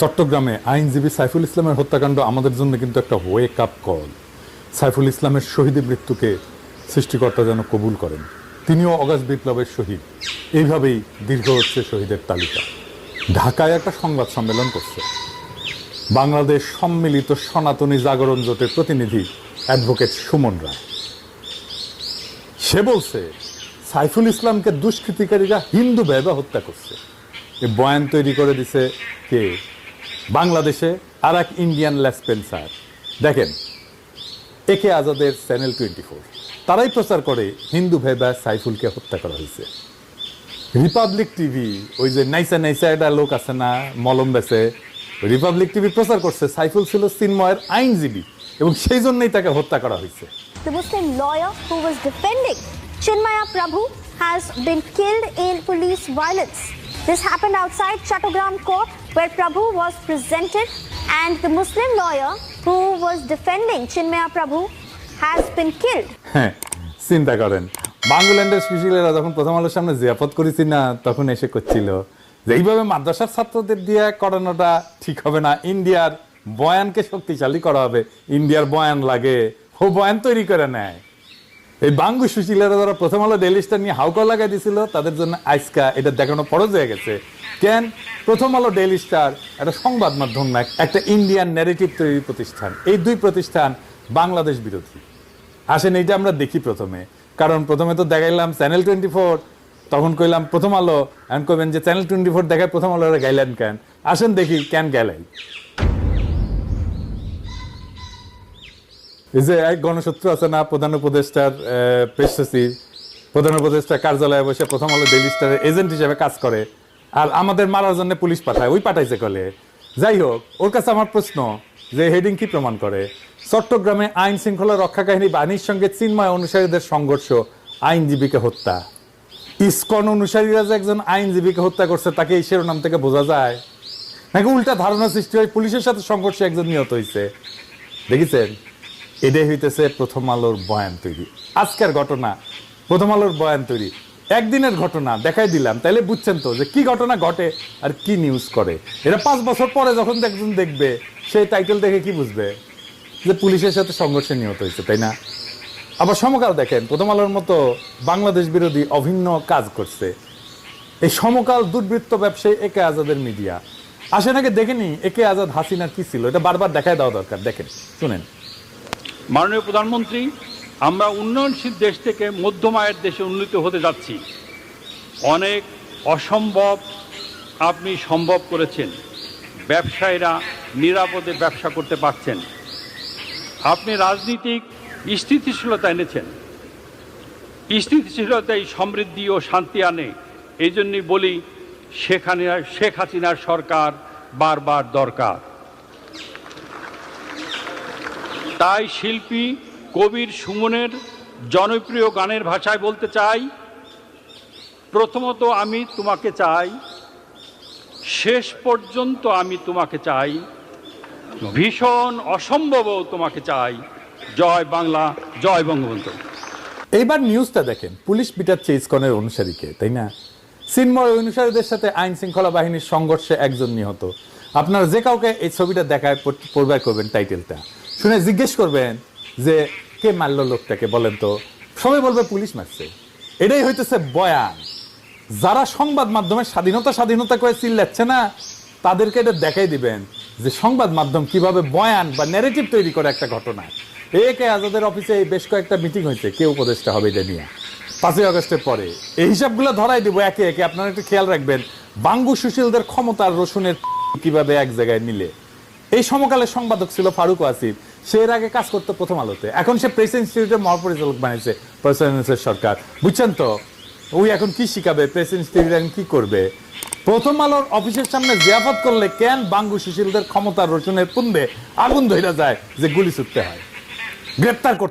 চট্টগ্রামে আইনজীবী সাইফুল ইসলামের হত্যাকাণ্ড আমাদের জন্য কিন্তু একটা ওয়েক আপ কল সাইফুল ইসলামের শহীদের মৃত্যুকে সৃষ্টিকর্তা যেন কবুল করেন। তিনিও অগাস্ট বিপ্লবের শহীদ। এইভাবেই দীর্ঘ হচ্ছে শহীদের তালিকা। ঢাকায় একটা সংবাদ সম্মেলন করছে। বাংলাদেশ সম্মিলিত সনাতনী জাগরণ জোটের প্রতিনিধি অ্যাডভোকেট সুমন রায়। সে বলছে, সাইফুল ইসলামকে দুষ্কৃতিকারীরা হিন্দু ভেবে হত্যা করছে। এই বয়ান তৈরি করে দিছে কে? বাংলাদেশে আর এক ইন্ডিয়ান লেসপেন্সার দেখেন, একে আজাদের চ্যানেল টোয়েন্টি ফোর। তারাই প্রচার করে হিন্দু ভেবা সাইফুলকে হত্যা করা হয়েছে। রিপাবলিক টিভি, ওই যে নাইসা নাইসা একটা লোক আছে না, মলম বেছে, রিপাবলিক টিভি প্রচার করছে। সাইফুল ছিল চিন্ময়ের আইনজীবী এবং সেই জন্যই তাকে হত্যা করা হয়েছে। The Muslim lawyer who was defending Chinmaya Prabhu has been killed in police violence. This happened outside Chattogram Court. Where Prabhu was presented and the Muslim lawyer who was defending Chinmaya Prabhu has been killed. হ্যাঁ চিন্তা করেন। বাংলাদেশের সুশীলেরা যখন প্রথম আলোর সামনে জিয়াপত করেছি না, তখন এসে করছিল যে এইভাবে মাদ্রাসার ছাত্রদের দিয়ে করানোটা ঠিক হবে না, ইন্ডিয়ার বয়ানকে শক্তিশালী করা হবে। ইন্ডিয়ার বয়ান লাগে, ও বয়ান তৈরি করে নেয়। এই বাঙ্গু সুশীলেরা যারা প্রথম আলো ডেইলি স্টার নিয়ে হাউকা লাগাই দিছিল, তাদের জন্য আজকা এটা দেখানো ফরজ হয়ে গেছে। কেন? প্রথম আলো ডেইলি স্টার একটা সংবাদ মাধ্যম না, একটা ইন্ডিয়ান ন্যারেটিভ তৈরি প্রতিষ্ঠান। এই দুই প্রতিষ্ঠান বাংলাদেশ বিরোধী। আসেন, এইটা আমরা দেখি প্রথমে। কারণ প্রথমে তো দেখাইলাম চ্যানেল টোয়েন্টি ফোর তখন কইলাম প্রথম আলো, এখন কইবেন যে চ্যানেল টোয়েন্টি ফোর দেখায় প্রথম আলো গাইলেন কেন? আসেন দেখি কেন গেলাই এই যে এক গণশত্রু আছে না, প্রধান উপদেষ্টার সচিব প্রধান উপদেষ্টার কার্যালয়ে বসে প্রথম আলো ডেইলি স্টারের এজেন্ট হিসেবে কাজ করে। আর আমাদের মারার জন্য পুলিশ পাঠায়, ওই পাঠাইছে কলে। যাই হোক, ওর কাছে আমার প্রশ্ন যে হেডিং কি প্রমাণ করে? চট্টগ্রামে আইন শৃঙ্খলা রক্ষা কাহিনী বাহিনীর সঙ্গে চিন্ময় অনুসারীদের সংঘর্ষ, আইনজীবীকে হত্যা। ইস্কন অনুসারীরা যে একজন আইনজীবীকে হত্যা করছে, তাকে এই শিরোনাম থেকে বোঝা যায়। নাকি উল্টা ধারণা সৃষ্টি হয় পুলিশের সাথে সংঘর্ষে একজন নিহত হয়েছে দেখেছেন? এটাই হইতেছে প্রথম আলোর বয়ান তৈরি। আজকের ঘটনা, প্রথম আলোর বয়ান তৈরি। একদিনের ঘটনা, দেখাই দিলাম। তাহলে বুঝছেন তো যে কি ঘটনা ঘটে আর কি নিউজ করে। এটা পাঁচ বছর পরে যখন একজন দেখবে, সেই টাইটেল দেখে কি বুঝবে? যে পুলিশের সাথে সংঘর্ষে নিহত হয়েছে, তাই না? আবার সমকাল দেখেন, প্রথম আলোর মতো বাংলাদেশ বিরোধী অভিন্ন কাজ করছে। এই সমকাল দুর্বৃত্ত ব্যবসায়ী একে আজাদের মিডিয়া। আসে নাকি দেখেনি একে আজাদ হাসিনার কি ছিল? এটা বারবার দেখায় দেওয়া দরকার। দেখেন, শুনেন। মাননীয় প্রধানমন্ত্রী, আমরা উন্নয়নশীল দেশ থেকে মধ্যম আয়ের দেশে উন্নীত হতে যাচ্ছি। অনেক অসম্ভব আপনি সম্ভব করেছেন। ব্যবসায়ীরা নিরাপদে ব্যবসা করতে পারছেন। আপনি রাজনীতিক স্থিতিশীলতা এনেছেন। স্থিতিশীলতাই সমৃদ্ধি ও শান্তি আনে। এই জন্যই বলি শেখ হাসিনার শেখ হাসিনার সরকার বারবার দরকার। তাই শিল্পী কবির সুমনের জনপ্রিয় গানের ভাষায় বলতে চাই, প্রথমত আমি তোমাকে চাই, শেষ পর্যন্ত আমি তোমাকে চাই, ভীষণ অসম্ভবও তোমাকে চাই। জয় বাংলা, জয় বঙ্গবন্ধু। এইবার নিউজটা দেখেন, পুলিশ পিটার চেইসকনের অনুসারীকে, তাই না? চিন্ময় অনুসারীদের সাথে আইন শৃঙ্খলা বাহিনীর সংঘর্ষে একজন নিহত। আপনারা যে কাউকে এই ছবিটা দেখায় পড়বার করবেন টাইটেলটা, শুনে জিজ্ঞেস করবেন যে, কে মারলো লোকটাকে? বলেন তো। সবাই বলবে, পুলিশ মারছে। এটাই হইতেছে বয়ান। যারা সংবাদ মাধ্যমের স্বাধীনতা স্বাধীনতা করে চিল্লাচ্ছে না, তাদেরকে এটা দেখাই দিবেন যে সংবাদ মাধ্যম কীভাবে বয়ান বা ন্যারেটিভ তৈরি করে একটা ঘটনা। একে আজাদের অফিসে বেশ কয়েকটা মিটিং হয়েছে, কে উপদেষ্টা হবে এটা নিয়ে। পাঁচই আগস্টের পরে। এই হিসাবগুলো ধরাই দিব একে একে। আপনারা একটু খেয়াল রাখবেন, বাঙ্গু সুশীলদের ক্ষমতার রসুনের কীভাবে এক জায়গায় নিলে এই সমকালের সম্পাদক ছিল ফারুক আসিফ সে এর আগে কাজ করতো প্রথম আলোতে। এখন সে প্রেস ইনস্টিটিউটের মহাপরিচালক বানিয়েছে প্রেসিডেন্সের সরকার। বুঝছেন তো? ওই এখন কি শিখাবে? প্রেস ইনস্টিটিউট কি করবে? প্রথম আলোর অফিসের সামনে জিয়াফত করলে কেন বাঙ্গু সুশীলদের ক্ষমতা রচনের পুন্দে আগুন ধইরা যায় যে গুলি ছুটতে হয়? গ্রেপ্তার করতে